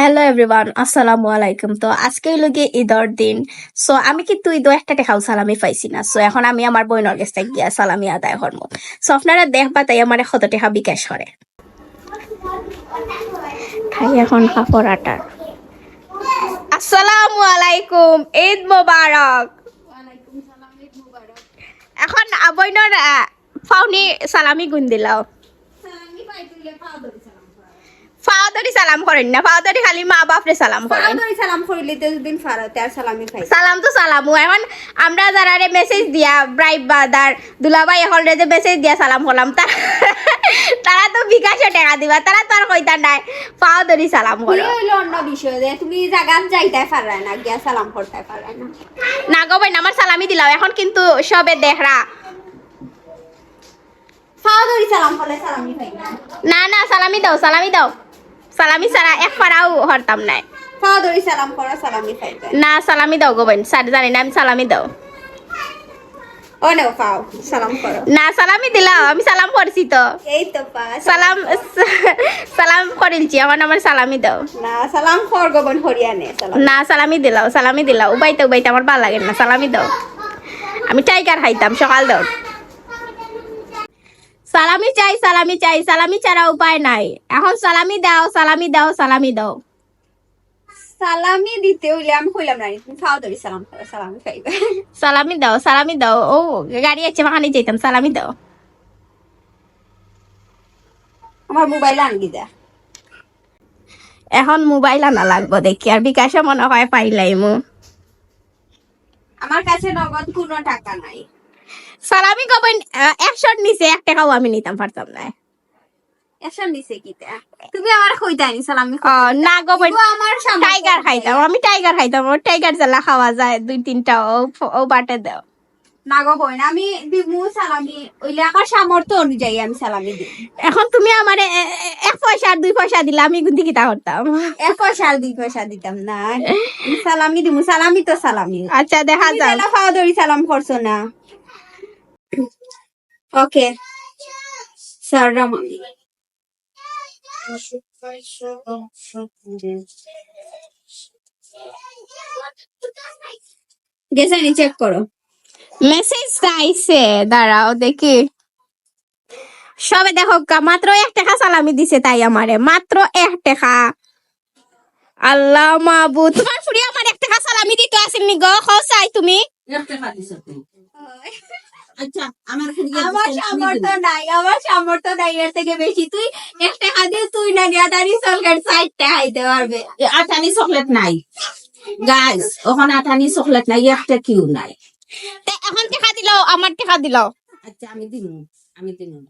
Hello everyone আসসালামু আলাইকুম তো আজকে লগে ঈদর দিন। সো আমি কিন্তু ঈদও একটা টেকাও সালামি পাইছি না। সো এখন আমি আমার বইনের কাছে গিয়া সালামি আদায় করব। সো আপনারা দেখবা তাই আমার কত টাকা বিকাশ করে। খাই এখন কাপড় আটার আসসালামু আলাইকুম। ঈদ মোবারক। এখন বইনের ফাউনি সালামি গুন দিলাও। ফাওয়াদারি সালাম করেন না ফাওয়াদারি খালি মা বাপরে সালাম করেন। সালাম সালাম করিলে তো দিন ফারাতে আর সালামি খাই। সালাম তো সালামু এখন আমরা যারা রে মেসেজ দিয়া ব্রাইব বাদার দুলাভাই এখন রে যে মেসেজ দিয়া সালাম করলাম তারা তারা তো বিকাশে টাকা দিবা তারা তো আর কইতা নাই পাও ধরি সালাম করো। হইল অন্য বিষয় যে তুমি জাগাত যাইতে পারে না গিয়া সালাম করতে পারে না। না গো ভাই আমার সালামি দিলাও এখন কিন্তু সবে দেখরা ধরি সালাম করলে সালামি খাই না। না না সালামি দাও সালামি দাও। সালামি ছাড়া এক পারাও হরতাম নাই। না সালামি দাও গো বোন স্যার জানি না আমি সালামি দাও। না সালামি দিলাও আমি সালাম করছি তো। সালাম সালাম করিলছি আমার আমার সালামি দাও। না সালাম কর গোবন হরিয়ানে না সালামি দিলাও সালামি দিলাও উবাইতে উবাইতে আমার ভালো লাগে না সালামি দাও। আমি টাইগার খাইতাম সকাল দাও সালামি চাই সালামি চাই সালামি ছাড়া উপায় নাই। এখন সালামি দাও সালামি দাও সালামি দাও। সালামি দিতে হইলে আমি কইলাম না তুমি ফাওয়া ধরি সালাম সালামি খাইবে। সালামি দাও সালামি দাও। ও গাড়ি আছে যাইতাম সালামি দাও। আমার মোবাইল আনগি দা। এখন মোবাইল আনা লাগবো দেখি আর বিকাশে মনে হয় পাইলাই মু আমার কাছে নগদ কোনো টাকা নাই। সালামি কবেন একশোর নিচে এক টাকাও আমি নিতাম পারতাম না। কিতা তুমি আমার কইতা নি সালামি ও, না গবেন আমার টাইগার খাইতাম আমি টাইগার খাইতাম আমার টাইগার জ্বালা খাওয়া যায় দুই তিনটা ও ও বাটে দাও। না গো বোন আমি দিমু সালামি ওইলে আমার সামর্থ্য অনুযায়ী আমি সালামি দিই এখন তুমি আমার এক পয়সা আর দুই পয়সা দিলে আমি কিন্তু কিতা করতাম? এক পয়সা আর দুই পয়সা দিতাম না। আমি সালামি দিমু সালামি তো সালামি। আচ্ছা দেখা তুমি যাক। খাওয়া দড়ি সালাম করছ না। ওকে সাররাম আমি গেছে নি চেক করো মেসেজ আইছে। দাঁড়াও দেখি। সবে দেখো মাত্র এক টাকা সালামি দিছে তাই আমারে। মাত্র এক টাকা। আল্লাহ মাবু তোমার ফুড়ি আমার এক টাকা সালামি দিতে আসেননি গো খাও চাই তুমি? আচ্ছা আমার আমার সামর্থ্য নাই আমার সামর্থ্য নাই এর থেকে বেশি। তুই একটা তুই না গিয়া দাঁড়ি চলকার সাইড টাকাইতে পারবে। আটানি চকলেট নাই। গাইস ওখানে আটানি চকলেট নাই একটা কিউ নাই। এখন টাকা দিলাও আমার টাকা দিলাও। আচ্ছা আমি দিন আমি দিমু।